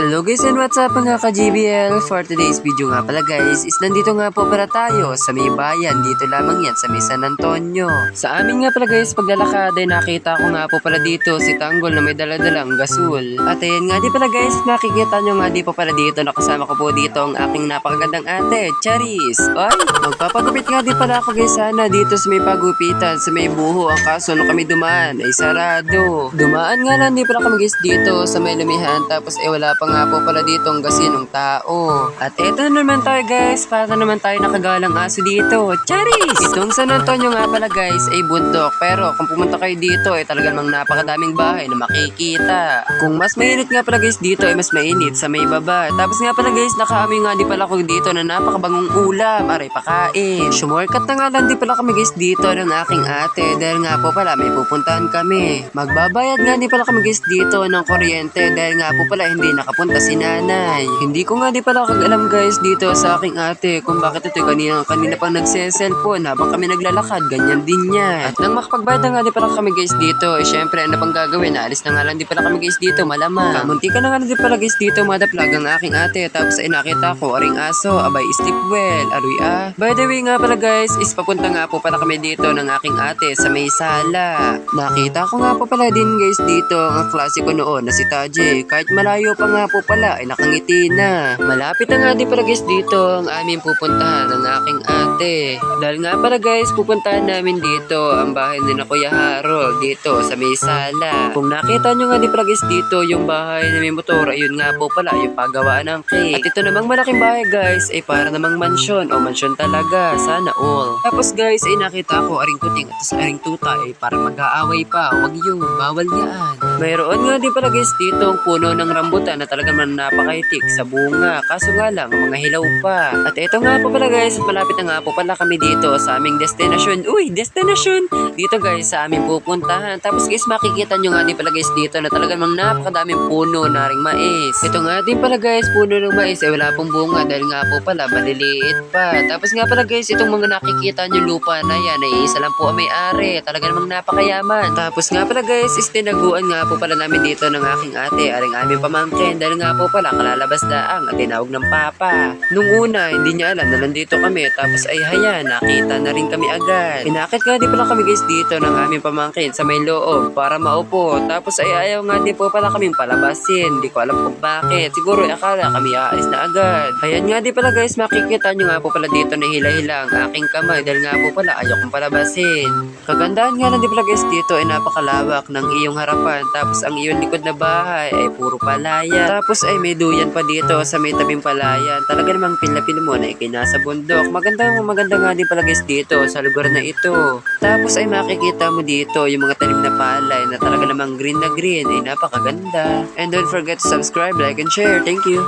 Hello guys and what's up mga ka-JBL? For today's video nga pala guys is nandito nga po para tayo sa may bayan dito lamang yan sa may San Antonio. Sa amin nga pala guys paglalakad ay nakita ko nga po pala dito si Tanggol na may daladalang gasol. At ayan nga di pala guys makikita nyo nga di po pala dito nakasama ko po dito ang aking napakagandang ate, Charis. Ay, magpapagupit nga di pala ako guys sana dito sa may pagupitan sa may buho ang kaso nung kami dumaan ay sarado. Dumaan nga lang di pala kami guys dito sa may lumihan tapos eh wala pa nga po pala dito ang gasinong tao. At eto na naman tayo guys, para na naman tayo nakagalang aso dito. Charis! Itong San Antonio nga pala guys ay bundok pero kung pumunta kayo dito ay talagang mang napakadaming bahay na makikita. Kung mas mainit nga pala guys dito ay mas mainit sa may baba. Tapos nga pala guys nakaamoy nga di pala ko dito na napakabangong ulam. Aray pakain. Sumorkat na nga lang di pala kami guys dito ng aking ate dahil nga po pala may pupuntahan kami. Magbabayad nga di pala kami guys dito ng kuryente dahil nga po pala hindi nakapunta si nanay. Hindi ko nga di pala kagalam guys dito sa aking ate kung bakit ito kanina, kanina pang nagse-cellphone habang kami naglalakad. Ganyan din niya. At nang makapagbayad na nga di pala kami guys dito, eh syempre ano pang gagawin? Naalis na nga lang di pala kami guys dito, malamang. Kamunti ka na nga di pala guys dito, madaplag ang aking ate. Tapos ay nakita ko, aring aso, abay sleep well, aroy ah. By the way nga pala guys, is papunta nga po pala kami dito ng aking ate sa may sala. Nakita ko nga po pala din guys dito ang klase ko noon na si Taji. Kahit malayo pa nga po pala ay nakangiti na. Malapit na nga din pala guys dito ang aming pupuntahan ng aking ate. Dahil nga pala guys, pupuntahan namin dito ang bahay ni na Kuya Harold dito sa may sala. Kung nakita nyo nga din pala guys dito yung bahay ni may motor, ayun nga po pala yung paggawaan ng cake. At ito namang malaking bahay guys ay para namang mansyon o mansyon talaga. Sana all. Tapos guys ay nakita ko aring kuting at aring tuta ay para mag-aaway pa. Huwag yun, bawal yan. Mayroon nga din pala guys dito ang puno ng rambutan na talagang man napakaitik sa bunga. Kaso nga lang, mga hilaw pa. At ito nga po pala guys, at malapit na nga po pala kami dito sa aming destinasyon. Uy, destinasyon! Dito guys, sa aming pupuntahan. Tapos guys, makikita nyo nga din pala guys dito na talagang mang napakadaming puno na ring mais. Ito nga din pala guys, puno ng mais ay wala pong bunga dahil nga po pala maliliit pa. Tapos nga pala guys, itong mga nakikita nyo lupa na yan ay isa lang po ang may-ari. Talagang mang napakayaman. Tapos nga pala guys, is tinaguan nga po pala namin dito ng aking ate, aring aming pamangkin dahil nga po pala kalalabas daang at tinawag ng papa. Nung una, hindi niya alam na nandito kami tapos ay haya, nakita na rin kami agad. Pinakit nga din pala kami guys dito ng aming pamangkin sa may loob para maupo. Tapos ay ayaw nga din po pala kaming palabasin. Hindi ko alam kung bakit. Siguro akala kami aalis na agad. Ayan nga din pala guys, makikita nyo nga po pala dito na hila-hila ang aking kamay dahil nga po pala ayaw kong palabasin. Kagandahan nga lang din pala guys dito ay napakalawak ng iyong harapan. Tapos ang iyong likod na bahay ay puro palaya. Tapos ay may duyan pa dito sa may tabing palayan. Talaga namang pinapil mo na ikinasa bundok. Maganda maganda nga din pala guys dito sa lugar na ito. Tapos ay makikita mo dito yung mga tanim na palay na talaga namang green na green ay napakaganda. And don't forget to subscribe, like, and share. Thank you!